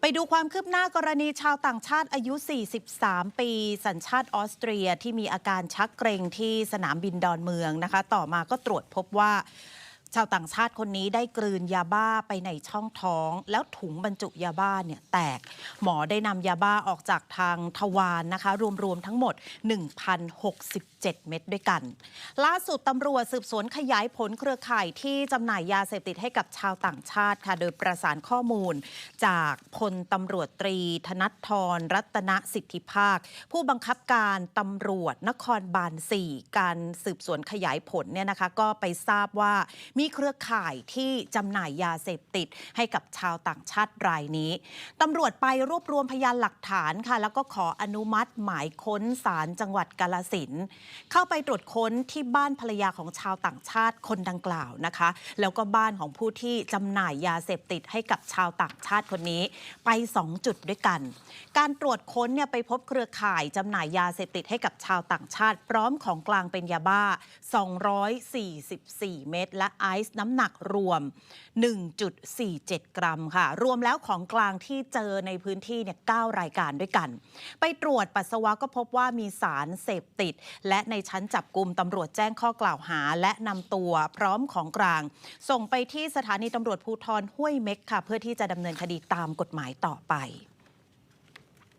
ไปดูความคืบหน้ากรณีชาวต่างชาติอายุ 43 ปี สัญชาติออสเตรียที่มีอาการชักเกรงที่สนามบินดอนเมืองนะคะ ต่อมาก็ตรวจพบว่า ชาวต่างชาติคนนี้ได้กลืนยาบ้าไปในช่องท้อง แล้วถุงบรรจุยาบ้าเนี่ยแตก หมอได้นำยาบ้าออกจากทางทวารนะคะ รวมๆทั้งหมด 1,067 เม็ดด้วยกัน ล่าสุดตำรวจสืบสวนขยายผลเครือข่ายที่จำหน่ายยาเสพติดให้กับชาวต่างชาติค่ะ โดยประสานข้อมูล จากพลตำรวจตรี ธนัททรรัตนสิทธิภาค ผู้บังคับการตำรวจนครบาล4การสืบสวนขยายผลเนี่ยนะคะก็ไปทราบว่ามีเครือข่ายที่จำหน่ายยาเสพติดให้กับชาวต่างชาติรายนี้ตำรวจไปรวบรวมพยานหลักฐานค่ะ แล้วก็ขออนุมัติหมายค้นศาลจังหวัดกาลสินเข้าไปตรวจค้นที่บ้านภรรยาของชาวต่างชาติคนดังกล่าวนะคะ แล้วก็บ้านของผู้ที่จำหน่ายยาเสพติดให้กับชาวต่างชาติคนนี้ ไป 2 จุดด้วยกัน การตรวจค้นเนี่ยไปพบเครือข่ายจำหน่ายยาเสพติดให้กับชาวต่างชาติ พร้อมของกลางเป็นยาบ้า 244 เม็ดและไอซ์น้ำหนักรวม 1.47 กรัมค่ะ รวมแล้วของกลางที่เจอในพื้นที่เนี่ย9รายการด้วยกัน ไปตรวจปัสสาวะก็พบว่ามีสารเสพติด และในชั้นจับกลุ่มตำรวจแจ้งข้อกล่าวหา และนำตัวพร้อมของกลาง ส่งไปที่สถานีตำรวจภูธรห้วยเม็กค่ะ เพื่อที่จะดำเนินคดีตามกฎหมายต่อไป